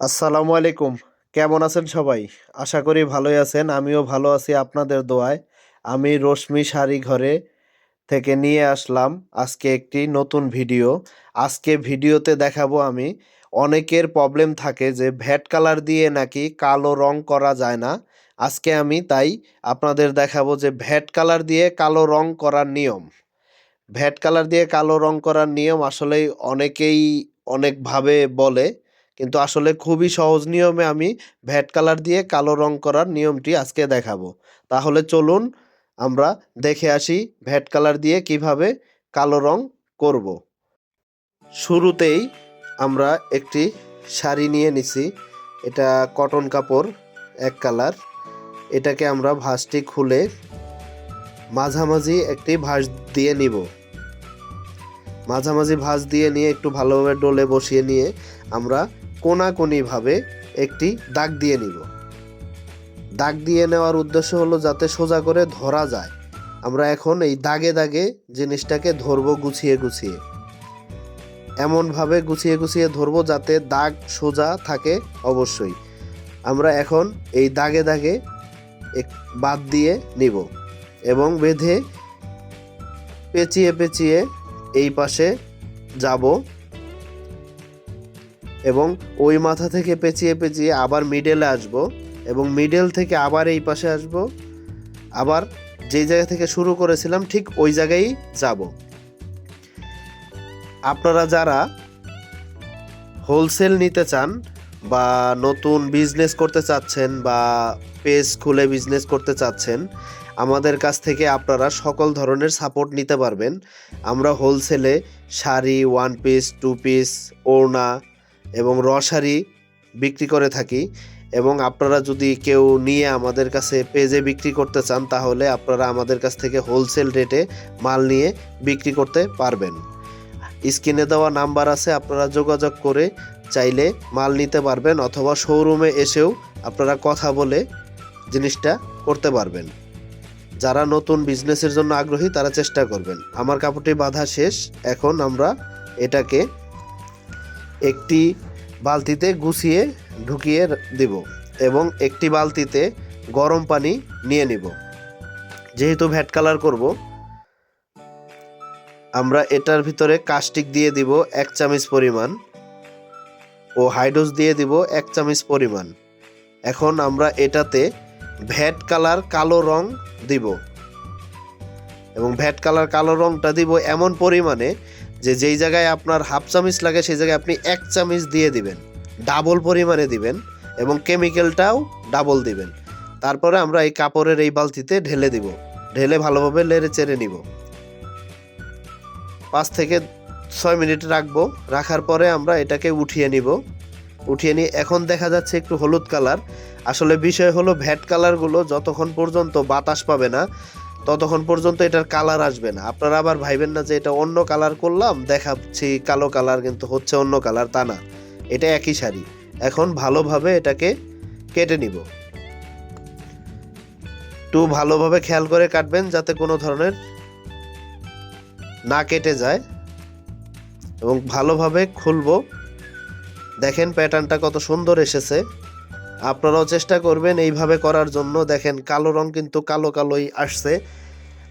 আসসালামু আলাইকুম। কেমন আছেন সবাই? আশা করি ভালোই আছেন, আমিও ভালো আছি আপনাদের দোয়ায়। আমি রশ্মি শাড়ি ঘরে থেকে নিয়ে আসলাম আজকে একটি নতুন ভিডিও। আজকে ভিডিওতে দেখাবো আমি অনেকের প্রবলেম থাকে যে ভ্যাট কালার দিয়ে নাকি কালো রং করা যায় না। আজকে আমি তাই আপনাদের দেখাবো যে ভ্যাট কালার দিয়ে কালো রং করার নিয়ম। ভ্যাট কালার দিয়ে কালো রং করার নিয়ম আসলে অনেকেই অনেকভাবে বলে। কিন্তু আসলে খুবই সহজ নিয়মে আমি ভ্যাট কালার দিয়ে কালো রং করার নিয়মটি আজকে দেখাবো। তাহলে চলুন আমরা দেখে আসি ভ্যাট কালার দিয়ে কীভাবে কালো রং করব। শুরুতেই আমরা একটি শাড়ি নিয়ে নিছি। এটা কটন কাপড়, এক কালার। এটাকে আমরা ভাঁজটি খুলে মাঝামাঝি একটি ভাঁজ দিয়ে নিব। মাঝামাঝি ভাঁজ দিয়ে নিয়ে একটু ভালোভাবে ডোলে বসিয়ে নিয়ে আমরা কোনাকুনিভাবে একটি দাগ দিয়ে নিব। দাগ দিয়ে নেওয়ার উদ্দেশ্য হলো যাতে সোজা করে ধরা যায়। আমরা এখন এই দাগে দাগে জিনিসটাকে ধরবো গুছিয়ে গুছিয়ে। এমনভাবে গুছিয়ে গুছিয়ে ধরবো যাতে দাগ সোজা থাকে অবশ্যই। আমরা এখন এই দাগে দাগে এক বাদ দিয়ে নিব এবং বেঁধে পেঁচিয়ে পেঁচিয়ে এই পাশে যাব এবং ওই মাথা থেকে পেঁচিয়ে পেঁচিয়ে আবার মিডেলে আসব এবং মিডল থেকে আবার এই পাশে আসব। আবার যেই জায়গা থেকে শুরু করেছিলাম, ঠিক ওই জায়গায় যাব। আপনারা যারা হোলসেল নিতে চান বা নতুন বিজনেস করতে চাচ্ছেন বা পেজ খুলে বিজনেস করতে চাচ্ছেন, আমাদের কাছ থেকে আপনারা সকল ধরনের সাপোর্ট নিতে পারবেন। আমরা হোলসেলে sari one piece two piece ওড়না এবং রসারি বিক্রি করে থাকি। এবং আপনারা যদি কেউ নিয়ে আমাদের কাছে পেজে বিক্রি করতে চান, তাহলে আপনারা আমাদের কাছ থেকে হোলসেল রেটে মাল নিয়ে বিক্রি করতে পারবেন। স্ক্রিনে দেওয়া নাম্বার আছে, আপনারা যোগাযোগ করে চাইলে মাল নিতে পারবেন অথবা শোরুমে এসেও আপনারা কথা বলে জিনিসটা করতে পারবেন। যারা নতুন বিজনেসের জন্য আগ্রহী, তারা চেষ্টা করবেন। আমার কাপড়টি বাঁধা শেষ, এখন আমরা এটাকে একটি বালতিতে গুছিয়ে ঢুকিয়ে দিব এবং একটি বালতিতে গরম পানি নিয়ে নিব। যেহেতু ভ্যাট কালার করব, আমরা এটার ভিতরে কাস্টিক দিয়ে দিব এক চামচ পরিমাণ ও হাইড্রোস দিয়ে দিব এক চামচ পরিমাণ। এখন আমরা এটাতে ভ্যাট কালার কালো রং দিব এবং ভ্যাট কালার কালো রংটা দিব এমন পরিমাণে যে যেই জায়গায় আপনার হাফ চামিচ লাগে, সেই জায়গায় আপনি এক চামিচ দিয়ে দিবেন। ডাবল পরিমাণে দিবেন এবং কেমিক্যালটাও ডাবল দিবেন। তারপরে আমরা এই কাপড়ের এই বালতিতে ঢেলে দিব। ঢেলে ভালোভাবে লেড়ে চেড়ে নিব। পাঁচ থেকে ছয় মিনিট রাখব। রাখার পরে আমরা এটাকে উঠিয়ে নিব। উঠিয়ে নিয়ে এখন দেখা যাচ্ছে একটু হলুদ কালার। আসলে বিষয় হলো ভ্যাট কালারগুলো যতক্ষণ পর্যন্ত বাতাস পাবে না ততক্ষণ পর্যন্ত এটার কালার আসবে না। আপনারা আবার ভাইবেন না যে এটা অন্য কালার করলাম, দেখাচ্ছি কালো কালার কিন্তু হচ্ছে অন্য কালার তা না। এটা একই শাড়ি। এখন ভালোভাবে এটাকে কেটে নিব। একটু ভালোভাবে খেয়াল করে কাটবেন যাতে কোনো ধরনের না কেটে যায়। এবং ভালোভাবে খুলবো। দেখেন প্যাটার্নটা কত সুন্দর এসেছে। আপনারাও চেষ্টা করবেন এইভাবে করার জন্য। দেখেন, কালো রং কিন্তু কালো কালোই আসছে।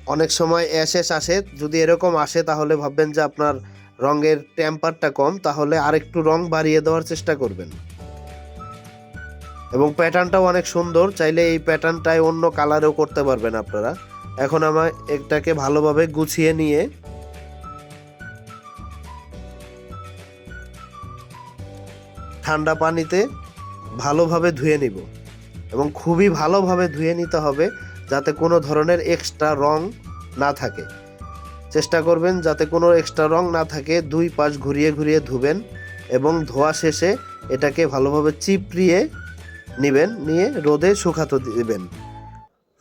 অনেক সময় অ্যাশেস আসে। যদি এরকম আসে, তাহলে ভাববেন যে আপনার রঙের টেম্পারটা কম। তাহলে আরেকটু রং বাড়িয়ে দেওয়ার চেষ্টা করবেন। এবং প্যাটার্নটাও অনেক সুন্দর। চাইলে এই প্যাটার্নটাই অন্য কালারেও করতে পারবেন আপনারা। এখন আমার এটাকে ভালোভাবে গুছিয়ে নিয়ে ঠান্ডা পানিতে ভালোভাবে ধুয়ে নিব এবং খুবই ভালোভাবে ধুয়ে নিতে হবে যাতে কোনো ধরনের এক্সট্রা রং না থাকে। চেষ্টা করবেন যাতে কোনো এক্সট্রা রং না থাকে, দুই পাশ ঘুরিয়ে ঘুরিয়ে ধুবেন এবং ধোয়া শেষে এটাকে ভালোভাবে চিপড়িয়ে নেবেন, নিয়ে রোদে শুকাতে দিবেন।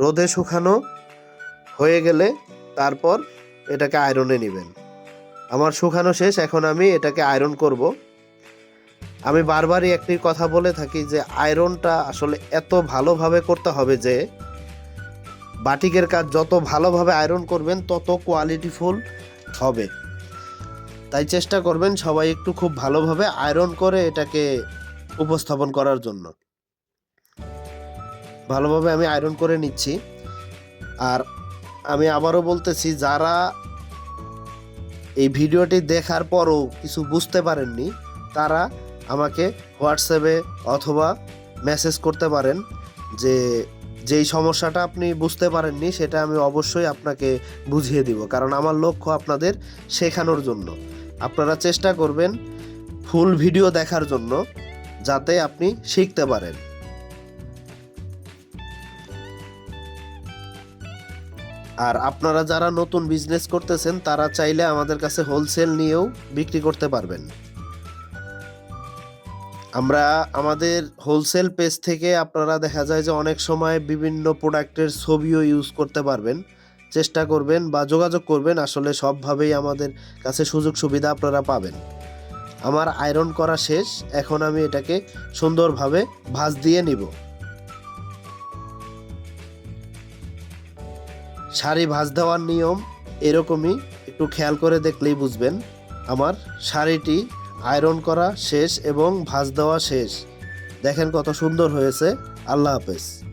রোদে শুকানো হয়ে গেলে তারপর এটাকে আয়রনে নেবেন। আমার শুকানো শেষ, এখন আমি এটাকে আয়রন করব। আমি বারবারই একটি কথা বলে থাকি যে আয়রনটা আসলে এত ভালোভাবে করতে হবে যে বাটিকের কাজ যত ভালোভাবে আয়রন করবেন, তত কোয়ালিটিফুল হবে। তাই চেষ্টা করবেন সবাই একটু খুব ভালোভাবে আয়রন করে এটাকে উপস্থাপন করার জন্য। ভালোভাবে আমি আয়রন করে নিচ্ছি। আর আমি আবারও বলতেছি, যারা এই ভিডিওটি দেখার পরও কিছু বুঝতে পারেননি, তারা আমাকে হোয়াটসঅ্যাপে অথবা মেসেজ করতে পারেন যে, যেই সমস্যাটা আপনি বুঝতে পারেননি সেটা আমি অবশ্যই আপনাকে বুঝিয়ে দিব। কারণ আমার লক্ষ্য আপনাদের শেখানোর জন্য। আপনারা চেষ্টা করবেন ফুল ভিডিও দেখার জন্য যাতে আপনি শিখতে পারেন। আর আপনারা যারা নতুন বিজনেস করতেছেন, তারা চাইলে আমাদের কাছে হোলসেল নিয়েও বিক্রি করতে পারবেন। আমরা আমাদের হোলসেল পেজ থেকে আপনারা দেখা যায় যে অনেক সময় বিভিন্ন প্রোডাক্টের ছবিও ইউজ করতে পারবেন। চেষ্টা করবেন বা যোগাযোগ করবেন, আসলে সবভাবেই আমাদের কাছে সুযোগ সুবিধা আপনারা পাবেন। আমার আয়রন করা শেষ, এখন আমি এটাকে সুন্দরভাবে ভাঁজ দিয়ে নিব। শাড়ি ভাঁজ দেওয়ার নিয়ম এরকমই, একটু খেয়াল করে দেখলেই বুঝবেন। আমার শাড়িটি আয়রন করা শেষ এবং ভাঁজ দেওয়া শেষ। দেখেন কত সুন্দর হয়েছে। আল্লাহ হাফেজ।